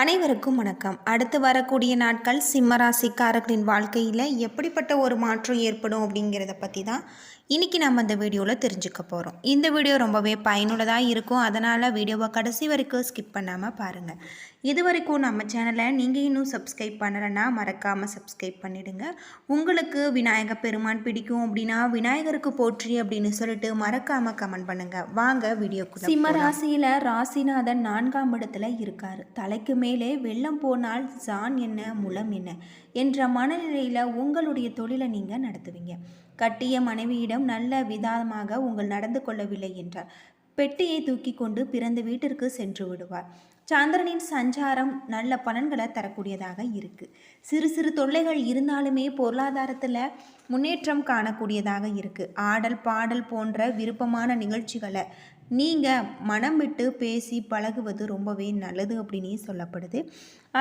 அனைவருக்கும் வணக்கம். அடுத்து வரக்கூடிய நாட்கள் சிம்மராசிக்காரர்களின் வாழ்க்கையில் எப்படிப்பட்ட ஒரு மாற்றம் ஏற்படும் அப்படிங்கிறத பற்றி தான் இன்றைக்கி நம்ம இந்த வீடியோவில் தெரிஞ்சுக்க போகிறோம் இந்த வீடியோ ரொம்பவே பயனுள்ளதாக இருக்கும். அதனால் வீடியோவை கடைசி வரைக்கும் ஸ்கிப் பண்ணாமல் பாருங்கள் இது வரைக்கும் நம்ம சேனலை நீங்கள் இன்னும் சப்ஸ்கிரைப் பண்ணலைன்னா மறக்காமல் சப்ஸ்கிரைப் பண்ணிடுங்க. உங்களுக்கு விநாயகர் பெருமான் பிடிக்கும் அப்படின்னா விநாயகருக்கு போற்றி அப்படின்னு சொல்லிட்டு மறக்காமல் கமெண்ட் பண்ணுங்கள் வாங்க வீடியோக்கு சிம்ம ராசியில் ராசிநாதன் நான்காம் இடத்துல இருக்கார். தலைக்கு மேலே வெள்ளம் போனால் ஜான் என்ன முலம் என்ன என்ற மனநிலையில் உங்களுடைய தொழிலை நீங்கள் நடத்துவீங்க. கட்டிய மனைவியிடம் நல்ல விதமாக உங்கள் நடந்து கொள்ளவில்லை என்றார். பெட்டியை தூக்கி கொண்டு பிறந்த வீட்டிற்கு சென்று விடுவார். சந்திரனின் சஞ்சாரம் நல்ல பலன்களை தரக்கூடியதாக இருக்கு. சிறு சிறு தொல்லைகள் இருந்தாலுமே பொருளாதாரத்தில் முன்னேற்றம் காணக்கூடியதாக இருக்கு. ஆடல் பாடல் போன்ற விருப்பமான நிகழ்ச்சிகளை நீங்கள் மனம் விட்டு பேசி பழகுவது ரொம்பவே நல்லது அப்படின்னு சொல்லப்படுது.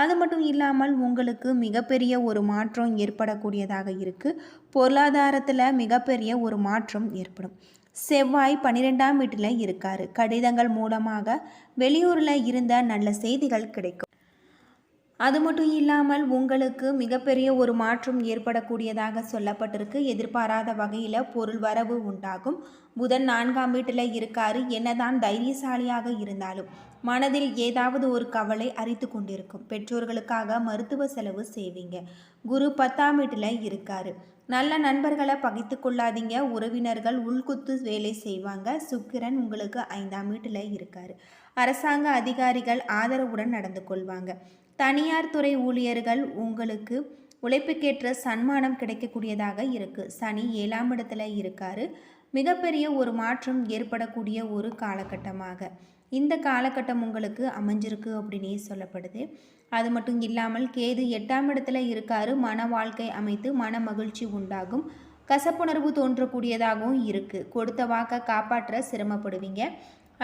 அது மட்டும் இல்லாமல் உங்களுக்கு மிகப்பெரிய ஒரு மாற்றம் ஏற்படக்கூடியதாக இருக்குது பொருளாதாரத்தில் மிகப்பெரிய ஒரு மாற்றம் ஏற்படும். செவ்வாய் பன்னிரெண்டாம் வீட்டில் இருக்கார். கடிதங்கள் மூலமாக வெளியூரில் இருந்த நல்ல செய்திகள் கிடைக்கும். அது மட்டும் இல்லாமல் உங்களுக்கு மிகப்பெரிய ஒரு மாற்றம் ஏற்படக்கூடியதாக சொல்லப்பட்டிருக்கு. எதிர்பாராத வகையில் பொருள் வரவு உண்டாகும். புதன் நான்காம் வீட்டில் இருக்காரு. என்னதான் தைரியசாலியாக இருந்தாலும் மனதில் ஏதாவது ஒரு கவலை அரித்து கொண்டிருக்கும். பெற்றோர்களுக்காக மருத்துவ செலவு செய்வீங்க. குரு பத்தாம் வீட்டில் இருக்காரு. நல்ல நண்பர்களை பகைத்து கொள்ளாதீங்க. உறவினர்கள் உள்குத்து வேலை செய்வாங்க. சுக்கிரன் உங்களுக்கு ஐந்தாம் வீட்டில் இருக்காரு. அரசாங்க அதிகாரிகள் ஆதரவுடன் நடந்து கொள்வாங்க. தனியார் துறை ஊழியர்கள் உங்களுக்கு உழைப்புக்கேற்ற சன்மானம் கிடைக்கக்கூடியதாக இருக்குது சனி ஏழாம் இடத்துல இருக்காரு. மிகப்பெரிய ஒரு மாற்றம் ஏற்படக்கூடிய ஒரு காலகட்டமாக. இந்த காலகட்டம் உங்களுக்கு அமைஞ்சிருக்கு அப்படின்னே சொல்லப்படுது. அது மட்டும் இல்லாமல் கேது எட்டாம் இடத்துல இருக்காரு. மன வாழ்க்கை அமைத்து மன மகிழ்ச்சி உண்டாகும். கசப்புணர்வு தோன்றக்கூடியதாகவும் இருக்குது கொடுத்த வாக்கை காப்பாற்ற சிரமப்படுவீங்க.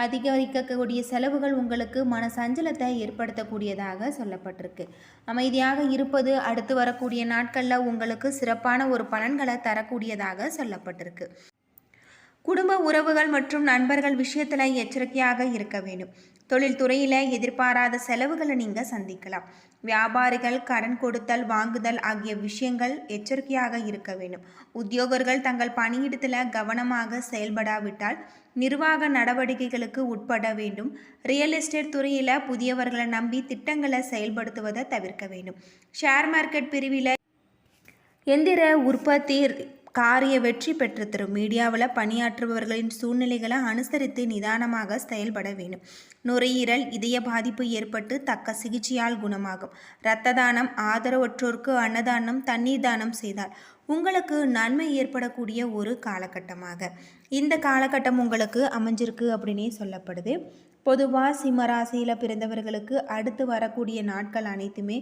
அதிகரிக்கக்கூடிய செலவுகள் உங்களுக்கு மன சஞ்சலத்தை ஏற்படுத்தக்கூடியதாக சொல்லப்பட்டிருக்கு. அமைதியாக இருப்பது அடுத்து வரக்கூடிய நாட்களில் உங்களுக்கு சிறப்பான ஒரு பலன்களை தரக்கூடியதாக சொல்லப்பட்டிருக்கு. குடும்ப உறவுகள் மற்றும் நண்பர்கள் விஷயத்தில் எச்சரிக்கையாக இருக்க வேண்டும். தொழில்துறையில் எதிர்பாராத செலவுகளை நீங்கள் சந்திக்கலாம். வியாபாரிகள் கடன் கொடுத்தல் வாங்குதல் ஆகிய விஷயங்கள் எச்சரிக்கையாக இருக்க வேண்டும். உத்தியோகர்கள் தங்கள் பணியிடத்தில் கவனமாக செயல்படாவிட்டால் நிர்வாக நடவடிக்கைகளுக்கு உட்பட வேண்டும். ரியல் எஸ்டேட் துறையில் புதியவர்களை நம்பி திட்டங்களை செயல்படுத்துவதை தவிர்க்க வேண்டும். ஷேர் மார்க்கெட் பிரிவில் எந்திர உற்பத்தி காரிய வெற்றி பெற்று தரும் மீடியாவில் பணியாற்றுபவர்களின் சூழ்நிலைகளை அனுசரித்து நிதானமாக செயல்பட வேண்டும். நுரையீரல் இதய பாதிப்பு ஏற்பட்டு தக்க சிகிச்சையால் குணமாகும். இரத்த தானம் ஆதரவற்றோருக்கு அன்னதானம் தண்ணீர் தானம் செய்தால் உங்களுக்கு நன்மை ஏற்படக்கூடிய ஒரு காலகட்டமாக. இந்த காலகட்டம் உங்களுக்கு அமைஞ்சிருக்கு அப்படின்னே சொல்லப்படுது. பொதுவாக சிம்மராசியில் பிறந்தவர்களுக்கு அடுத்து வரக்கூடிய நாட்கள் அனைத்துமே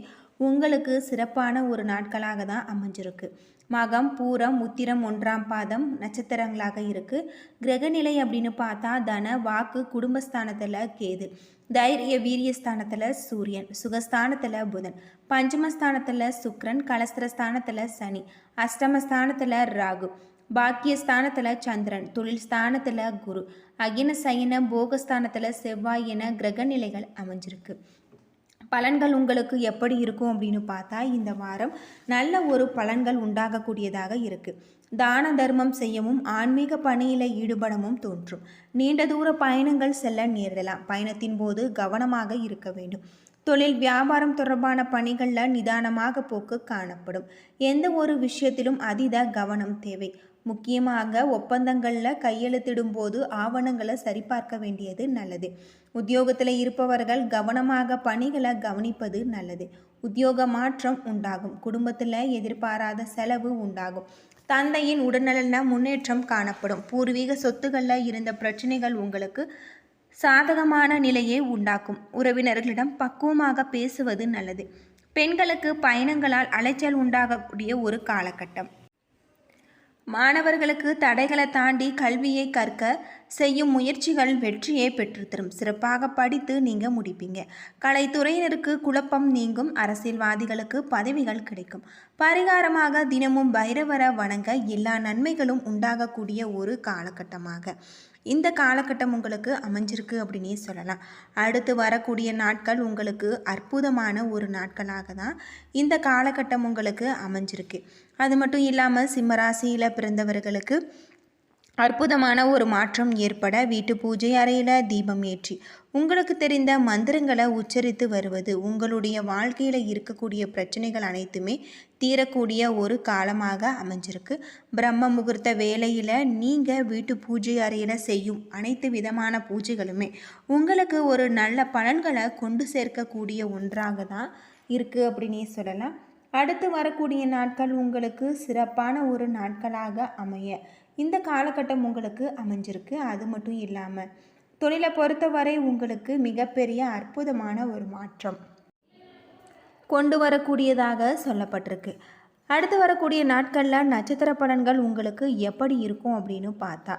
உங்களுக்கு சிறப்பான ஒரு நாட்களாக தான் அமைஞ்சிருக்கு. மகம் பூரம் உத்திரம் ஒன்றாம் பாதம் நட்சத்திரங்களாக இருக்குது கிரகநிலை அப்படின்னு பார்த்தா தன வாக்கு குடும்பஸ்தானத்தில் கேது. தைரிய வீரியஸ்தானத்தில் சூரியன் சுகஸ்தானத்தில் புதன். பஞ்சமஸ்தானத்தில் சுக்ரன் கலஸ்திரஸ்தானத்தில் சனி. அஷ்டமஸ்தானத்தில் ராகு. பாக்கியஸ்தானத்தில் சந்திரன் தொழில் ஸ்தானத்தில் குரு. அகின சயன போகஸ்தானத்தில் செவ்வாய் என கிரக நிலைகள் அமைஞ்சிருக்கு. பலன்கள் உங்களுக்கு எப்படி இருக்கும் அப்படின்னு பார்த்தா இந்த வாரம் நல்ல ஒரு பலன்கள் உண்டாகக்கூடியதாக இருக்குது தான தர்மம் செய்யவும் ஆன்மீக பணியில் ஈடுபடவும் தோன்றும். நீண்ட தூர பயணங்கள் செல்ல நேரிடலாம். பயணத்தின் போது கவனமாக இருக்க வேண்டும். தொழில் வியாபாரம் தொடர்பான பணிகளில் நிதானமாக போக்கு காணப்படும். எந்த ஒரு விஷயத்திலும் அதீத கவனம் தேவை. முக்கியமாக ஒப்பந்தங்களில் கையெழுத்திடும் போது ஆவணங்களை சரிபார்க்க வேண்டியது நல்லது. உத்தியோகத்தில் இருப்பவர்கள் கவனமாக பணிகளை கவனிப்பது நல்லது. உத்தியோக மாற்றம் உண்டாகும். குடும்பத்தில் எதிர்பாராத செலவு உண்டாகும். தந்தையின் உடல்நலன முன்னேற்றம் காணப்படும். பூர்வீக சொத்துக்களில் இருந்த பிரச்சனைகள் உங்களுக்கு சாதகமான நிலையை உண்டாக்கும். உறவினர்களிடம் பக்குவமாக பேசுவது நல்லது. பெண்களுக்கு பயணங்களால் அலைச்சல் உண்டாகக்கூடிய ஒரு காலகட்டம். மாணவர்களுக்கு தடைகளை தாண்டி கல்வியை கற்க செய்யும் முயற்சிகள் வெற்றியை பெற்றுத்தரும். சிறப்பாக படித்து நீங்கள் முடிப்பீங்க. கலைத்துறையினருக்கு குழப்பம் நீங்கும். அரசியல்வாதிகளுக்கு பதவிகள் கிடைக்கும். பரிகாரமாக தினமும் பைரவர வணங்க எல்லா நன்மைகளும் உண்டாகக்கூடிய ஒரு காலகட்டமாக. இந்த காலகட்டம் உங்களுக்கு அமைஞ்சிருக்கு அப்படின்னே சொல்லலாம். அடுத்து வரக்கூடிய நாட்கள் உங்களுக்கு அற்புதமான ஒரு நாட்களாக தான் இந்த காலகட்டம் உங்களுக்கு அமைஞ்சிருக்கு. அது மட்டும் இல்லாமல் சிம்மராசியில் பிறந்தவர்களுக்கு அற்புதமான ஒரு மாற்றம் ஏற்பட வீட்டு பூஜை அறையில் தீபம் ஏற்றி. உங்களுக்கு தெரிந்த மந்திரங்களை உச்சரித்து வருவது உங்களுடைய வாழ்க்கையில் இருக்கக்கூடிய பிரச்சனைகள் அனைத்துமே தீரக்கூடிய ஒரு காலமாக அமைஞ்சிருக்கு. பிரம்ம முகூர்த்த வேலையில் நீங்கள் வீட்டு பூஜை அறையில் செய்யும் அனைத்து விதமான பூஜைகளுமே உங்களுக்கு ஒரு நல்ல பலன்களை கொண்டு சேர்க்கக்கூடிய ஒன்றாக தான் இருக்குது அப்படின்னே சொல்லலாம். அடுத்து வரக்கூடிய நாட்கள் உங்களுக்கு சிறப்பான ஒரு நாட்களாக அமைய இந்த காலகட்டம் உங்களுக்கு அமைஞ்சிருக்கு. அது மட்டும் இல்லாமல் தொழிலை பொறுத்தவரை உங்களுக்கு மிகப்பெரிய அற்புதமான ஒரு மாற்றம் கொண்டு வரக்கூடியதாக சொல்லப்பட்டிருக்கு. அடுத்து வரக்கூடிய நாட்களில் நட்சத்திர பலன்கள் உங்களுக்கு எப்படி இருக்கும் அப்படின்னு பார்த்தா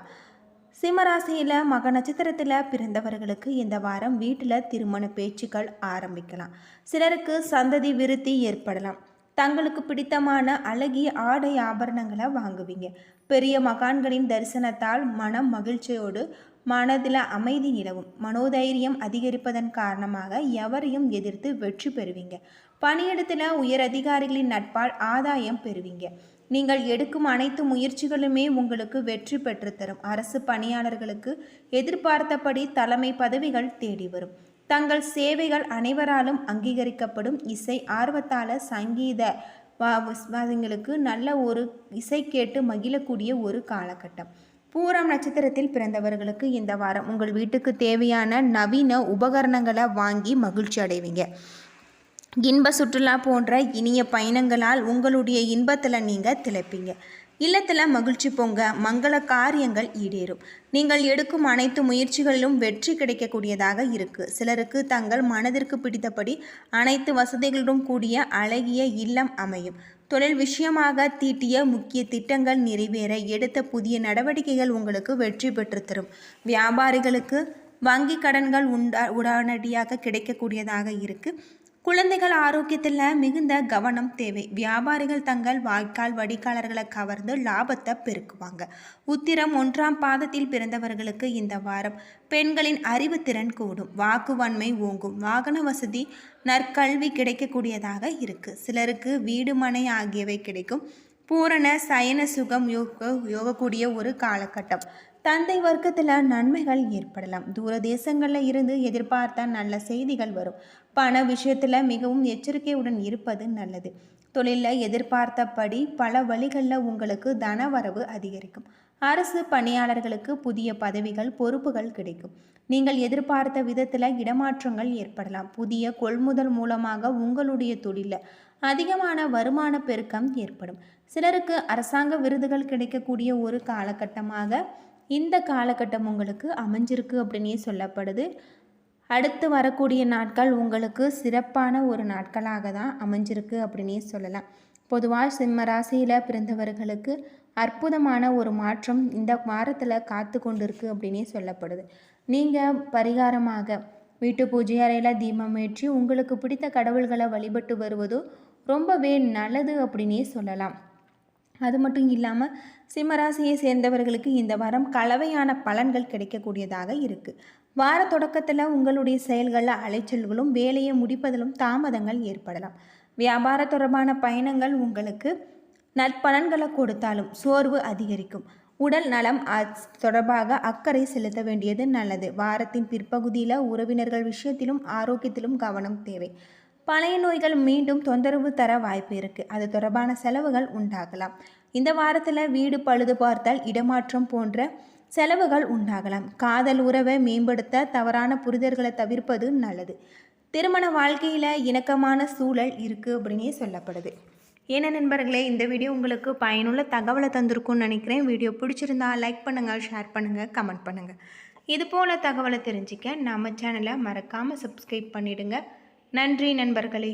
சிம்மராசியில் மக நட்சத்திரத்தில் பிறந்தவர்களுக்கு இந்த வாரம் வீட்டில் திருமண பேச்சுக்கள் ஆரம்பிக்கலாம். சிலருக்கு சந்ததி விருத்தி ஏற்படலாம். தங்களுக்கு பிடித்தமான அழகிய ஆடை ஆபரணங்களை வாங்குவீங்க. பெரிய மகான்களின் தரிசனத்தால் மனம் மகிழ்ச்சியோடு மனதில் அமைதி நிலவும். மனோதைரியம் அதிகரிப்பதன் காரணமாக எவரையும் எதிர்த்து வெற்றி பெறுவீங்க. பணியிடத்தில் உயர் அதிகாரிகளின் நட்பால் ஆதாயம் பெறுவீங்க. நீங்கள் எடுக்கும் அனைத்து முயற்சிகளுமே உங்களுக்கு வெற்றி பெற்றுத்தரும் அரசு பணியாளர்களுக்கு எதிர்பார்த்தபடி தலைமை பதவிகள் தேடி வரும். தங்கள் சேவைகள் அனைவராலும் அங்கீகரிக்கப்படும் இசை ஆர்வத்தால சங்கீத வாதிங்களுக்கு நல்ல ஒரு இசை கேட்டு மகிழக்கூடிய ஒரு காலகட்டம். பூரம் நட்சத்திரத்தில் பிறந்தவர்களுக்கு இந்த வாரம் உங்கள் வீட்டுக்கு தேவையான நவீன உபகரணங்களை வாங்கி மகிழ்ச்சி அடைவீங்க. இன்ப சுற்றுலா போன்ற இனிய பயணங்களால் உங்களுடைய இன்பத்தில் நீங்கள் திளைப்பீங்க. இல்லத்தில் மகிழ்ச்சி பொங்க மங்கள காரியங்கள் ஈடேறும். நீங்கள் எடுக்கும் அனைத்து முயற்சிகளிலும் வெற்றி கிடைக்கக்கூடியதாக இருக்குது சிலருக்கு தங்கள் மனதிற்கு பிடித்தபடி அனைத்து வசதிகளுடன் கூடிய அழகிய இல்லம் அமையும். தொழில் விஷயமாக தீட்டிய முக்கிய திட்டங்கள் நிறைவேற எடுத்த புதிய நடவடிக்கைகள் உங்களுக்கு வெற்றி பெற்றுத்தரும். வியாபாரிகளுக்கு வங்கி கடன்கள் உண்டா உடனடியாக கிடைக்கக்கூடியதாக இருக்குது குழந்தைகள் ஆரோக்கியத்தில் மிகுந்த கவனம் தேவை. வியாபாரிகள் தங்கள் வாய்க்கால் வடிகாலர்களை கவர்ந்து லாபத்தை பெருக்குவாங்க. உத்திரம் ஒன்றாம் பாதத்தில் பிறந்தவர்களுக்கு இந்த வாரம் பெண்களின் அறிவுத்திறன் கூடும். வாக்குவன்மை ஓங்கும். வாகன வசதி நற்கல்வி கிடைக்கக்கூடியதாக இருக்குது சிலருக்கு வீடு மனை ஆகியவை கிடைக்கும். பூரண சயன சுகம் யோக யோகக்கூடிய ஒரு காலகட்டம். தந்தை வர்க்கத்தில் நன்மைகள் ஏற்படலாம். தூர தேசங்களில் இருந்து எதிர்பார்த்த நல்ல செய்திகள் வரும். பண விஷயத்தில் மிகவும் எச்சரிக்கையுடன் இருப்பது நல்லது. தொழிலில் எதிர்பார்த்தபடி பல வழிகளில் உங்களுக்கு தன வரவு அதிகரிக்கும். அரசு பணியாளர்களுக்கு புதிய பதவிகள் பொறுப்புகள் கிடைக்கும். நீங்கள் எதிர்பார்த்த விதத்தில் இடமாற்றங்கள் ஏற்படலாம். புதிய கொள்முதல் மூலமாக உங்களுடைய தொழிலில் அதிகமான வருமான பெருக்கம் ஏற்படும். சிலருக்கு அரசாங்க விருதுகள் கிடைக்கக்கூடிய ஒரு காலகட்டமாக இந்த காலகட்டம் உங்களுக்கு அமைஞ்சிருக்கு அப்படின்னே சொல்லப்படுது. அடுத்து வரக்கூடிய நாட்கள் உங்களுக்கு சிறப்பான ஒரு நாட்களாக தான் அமைஞ்சிருக்கு அப்படின்னே சொல்லலாம். பொதுவாக சிம்ம ராசியில் பிறந்தவர்களுக்கு அற்புதமான ஒரு மாற்றம் இந்த வாரத்தில் காத்து கொண்டிருக்கு அப்படின்னே சொல்லப்படுது. நீங்கள் பரிகாரமாக வீட்டு பூஜை அறையில் தீபம் ஏற்றி உங்களுக்கு பிடித்த கடவுள்களை வழிபட்டு வருவதோ ரொம்பவே நல்லது அப்படின்னே சொல்லலாம். அது மட்டும் இல்லாமல் சிம்மராசியை சேர்ந்தவர்களுக்கு இந்த வாரம் கலவையான பலன்கள் கிடைக்கக்கூடியதாக இருக்குது வார தொடக்கத்தில் உங்களுடைய செயல்களில் அலைச்சல்களும் வேலையை முடிப்பதிலும் தாமதங்கள் ஏற்படலாம். வியாபார தொடர்பான பயணங்கள் உங்களுக்கு நற்பலன்களை கொடுத்தாலும் சோர்வு அதிகரிக்கும். உடல் நலம் தொடர்பாக அக்கறை செலுத்த வேண்டியது நல்லது. வாரத்தின் பிற்பகுதியில் உறவினர்கள் விஷயத்திலும் ஆரோக்கியத்திலும் கவனம் தேவை. பழைய நோய்கள் மீண்டும் தொந்தரவு தர வாய்ப்பு இருக்குது அது தொடர்பான செலவுகள் உண்டாகலாம். இந்த வாரத்தில் வீடு பழுது பார்த்தால் இடமாற்றம் போன்ற செலவுகள் உண்டாகலாம். காதல் உறவை மேம்படுத்த தவறான புரிதல்களை தவிர்ப்பது நல்லது. திருமண வாழ்க்கையில் இணக்கமான சூழல் இருக்குது அப்படின்னே சொல்லப்படுது. ஏன்னா நண்பர்களே இந்த வீடியோ உங்களுக்கு பயனுள்ள தகவலை தந்திருக்கும்னு நினைக்கிறேன். வீடியோ பிடிச்சிருந்தா லைக் பண்ணுங்கள் ஷேர் பண்ணுங்கள் கமெண்ட் பண்ணுங்கள் இது போல் தகவலை தெரிஞ்சிக்க நம்ம சேனலை மறக்காமல் சப்ஸ்கிரைப் பண்ணிவிடுங்க நன்றி நண்பர்களே.